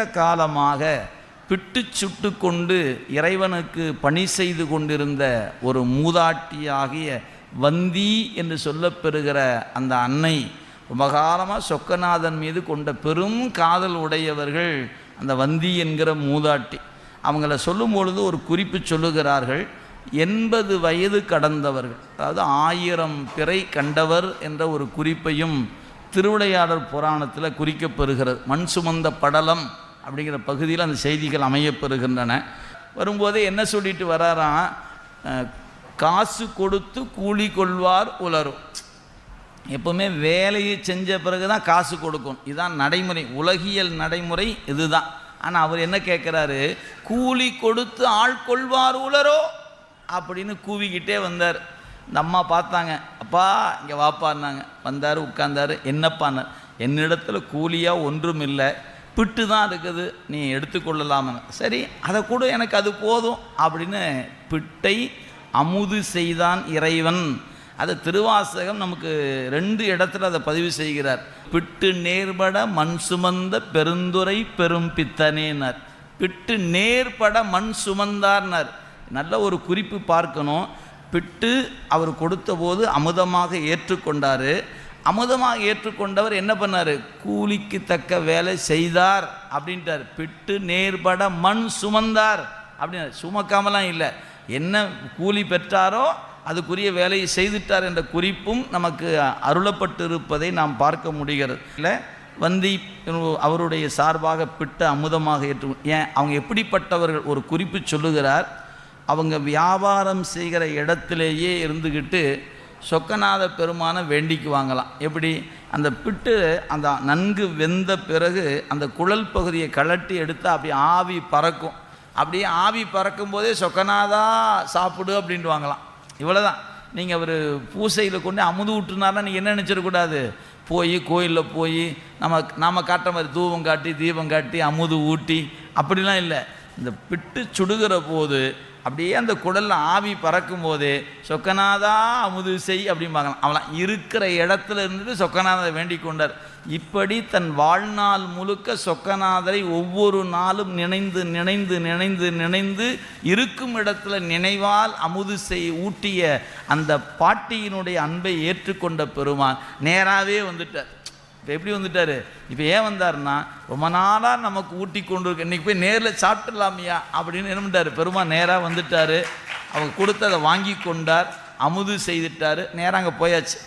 நீண்ட காலமாக பிட்டு சுட்டு கொண்டு இறைவனுக்கு பணி செய்து கொண்டிருந்த ஒரு மூதாட்டியாகிய வந்தி என்று சொல்லப்பெறுகிற அந்த அன்னை ரொம்ப காலமாக சொக்கநாதன் மீது கொண்ட பெரும் காதல் உடையவர்கள் அந்த வந்தி என்கிற மூதாட்டி. அவங்கள சொல்லும் பொழுது ஒரு குறிப்பு சொல்லுகிறார்கள். எண்பது வயது கடந்தவர்கள் அதாவது ஆயிரம் பிறை கண்டவர் என்ற ஒரு குறிப்பையும் திருவிளையாடல் புராணத்தில் குறிக்கப்பெறுகிறது மண் சுமந்த படலம் அப்படிங்கிற பகுதியில் அந்த செய்திகள் அமையப்பெறுகின்றன. வரும்போதே என்ன சொல்லிட்டு வராராம் காசு கொடுத்து கூலி கொள்வார் உலரும். எப்போவுமே வேலையை செஞ்ச பிறகு தான் காசு கொடுக்கும். இதுதான் நடைமுறை. உலகியல் நடைமுறை இதுதான். ஆனால் அவர் என்ன கேட்குறாரு கூலி கொடுத்து ஆள் கொள்வார் உலரோ? அப்படின்னு கூவிக்கிட்டே வந்தார். இந்த அம்மா பார்த்தாங்க. அப்பா இங்கே வாப்பான்னாங்க. வந்தார் உட்கார்ந்தாரு. என்னப்பான்னார் என்னிடத்துல கூலியாக ஒன்றும் இல்லை பிட்டு தான் இருக்குது நீ எடுத்துக்கொள்ளலாம்னு. சரி அதை கூட எனக்கு அது போதும் அப்படின்னு பிட்டை அமுது செய்தான் இறைவன். அது திருவாசகம் நமக்கு ரெண்டு இடத்துல அதை பதிவு செய்கிறார். பிட்டு நேர்பட மண் சுமந்த பெருந்துரை பெரும் பித்தனேனர். பிட்டு நேர்பட மண் சுமந்தார்னர். நல்ல ஒரு குறிப்பு பார்க்கணும். பிட்டு அவர் கொடுத்த போது அமுதமாக ஏற்றுக்கொண்டார். அமுதமாக ஏற்றுக்கொண்டவர் என்ன பண்ணார்? கூலிக்கு தக்க வேலை செய்தார் அப்படின்ட்டார். பிட்டு நேர்பட மண் சுமந்தார் அப்படின்னார். சுமக்காமலாம் இல்லை. என்ன கூலி பெற்றாரோ அதுக்குரிய வேலையை செய்துட்டார் என்ற குறிப்பும் நமக்கு அருளப்பட்டிருப்பதை நாம் பார்க்க முடிகிறது. இல்லை வந்தி அவருடைய சார்பாக பிட்ட அமுதமாக ஏற்று ஏன் அவங்க எப்படிப்பட்டவர்கள் ஒரு குறிப்பு சொல்லுகிறார்? அவங்க வியாபாரம் செய்கிற இடத்திலேயே இருந்துக்கிட்டு சொக்கநாத பெருமானை வேண்டிக்குவாங்களாம் எப்படி? அந்த பிட்டு அந்த நன்கு வெந்த பிறகு அந்த குழல் பகுதியை கழட்டி எடுத்தால் அப்படி ஆவி பறக்கும். அப்படியே ஆவி பறக்கும் போதே சொக்கநாதா சாப்பிடு அப்படின்ட்டு வாங்கலாம். இவ்வளோதான் நீங்கள் அவர் பூசையில் கொண்டு அமுது விட்டுனாருன்னா நீங்கள் என்ன நினச்சிடக்கூடாது போய் கோயிலில் போய் நம்ம நாம் காட்டுற மாதிரி தூவம் காட்டி தீபம் காட்டி அமுது ஊட்டி அப்படிலாம் இல்லை. இந்த பிட்டு சுடுகிற போது அப்படியே அந்த குடலில் ஆவி பறக்கும் போதே சொக்கநாதா அமுது செய் அப்படிம்பாங்களாம் அவளாம் இருக்கிற இடத்துல இருந்துட்டு சொக்கநாதரை வேண்டிக் கொண்டார். இப்படி தன் வாழ்நாள் முழுக்க சொக்கநாதரை ஒவ்வொரு நாளும் நினைந்து நினைந்து நினைந்து நினைந்து இருக்கும் இடத்துல நினைவால் அமுது செய் ஊட்டிய அந்த பாட்டியினுடைய அன்பை ஏற்றுக்கொண்ட பெருமான் நேராகவே வந்துட்டார். இப்போ எப்படி வந்துட்டாரு? இப்போ ஏன் வந்தாருன்னா ரொம்ப நாளாக நமக்கு ஊட்டி கொண்டு இருக்கு இன்றைக்கி போய் நேரில் சாப்பிட்டுலாமியா அப்படின்னு என்ன பண்ணிட்டார்? பெருமா நேராக வந்துட்டார். அவங்க கொடுத்ததை வாங்கி கொண்டார் அமுது செய்துட்டாரு. நேராக அங்கே போயாச்சு.